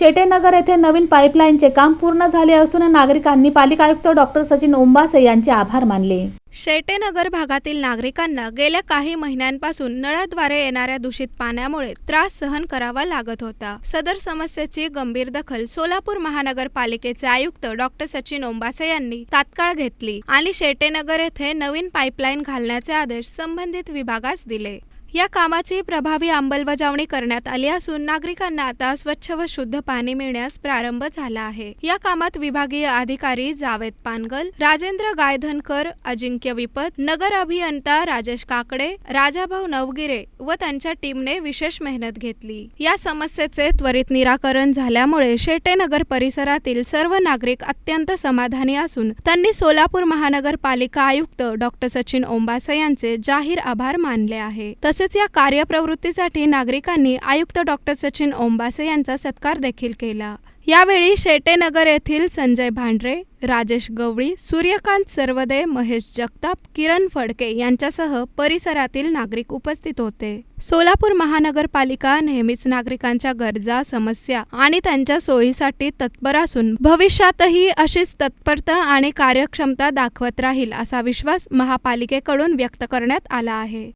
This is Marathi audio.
शेटेनगर येथे नवीन पाईपलाईनचे काम पूर्ण झाले असून नागरिकांनी पालिका आयुक्त डॉक्टर सचिन ओंबासे यांचे आभार मानले. शेटेनगर भागातील नागरिकांना गेल्या काही महिन्यांपासून नळाद्वारे येणाऱ्या दूषित पाण्यामुळे त्रास सहन करावा लागत होता. सदर समस्येची गंभीर दखल सोलापूर महानगरपालिकेचे आयुक्त डॉक्टर सचिन ओंबासे यांनी तात्काळ घेतली आणि शेटेनगर येथे नवीन पाईपलाईन घालण्याचे आदेश संबंधित विभागास दिले. या कामाची प्रभावी अंमलबजावणी करण्यात आली असून नागरिकांना आता स्वच्छ व शुद्ध पाणी मिळण्यास प्रारंभ झाला आहे. या कामात विभागीय अधिकारी जावेद पानगल राजेंद्र गायधनकर अजिंक्य विपत नगर अभियंता राजेश काकडे राजाभाऊ नवगिरे व त्यांच्या टीमने विशेष मेहनत घेतली. या समस्येचे त्वरित निराकरण झाल्यामुळे शेटेनगर परिसरातील सर्व नागरिक अत्यंत समाधानी असून त्यांनी सोलापूर महानगरपालिका आयुक्त डॉक्टर सचिन ओंबासे यांचे जाहीर आभार मानले आहे. तसेच या कार्यप्रवृत्तीसाठी नागरिकांनी आयुक्त डॉक्टर सचिन ओंबासे यांचा सत्कार देखील केला. यावेळी शेटेनगर येथील संजय भांडरे राजेश गवळी सूर्यकांत सर्वदे महेश जगताप किरण फडके यांच्यासह परिसरातील नागरिक उपस्थित होते. सोलापूर महानगरपालिका नेहमीच नागरिकांच्या गरजा समस्या आणि त्यांच्या सोयीसाठी तत्पर असून भविष्यातही अशीच तत्परता आणि कार्यक्षमता दाखवत राहील असा विश्वास महापालिकेकडून व्यक्त करण्यात आला आहे.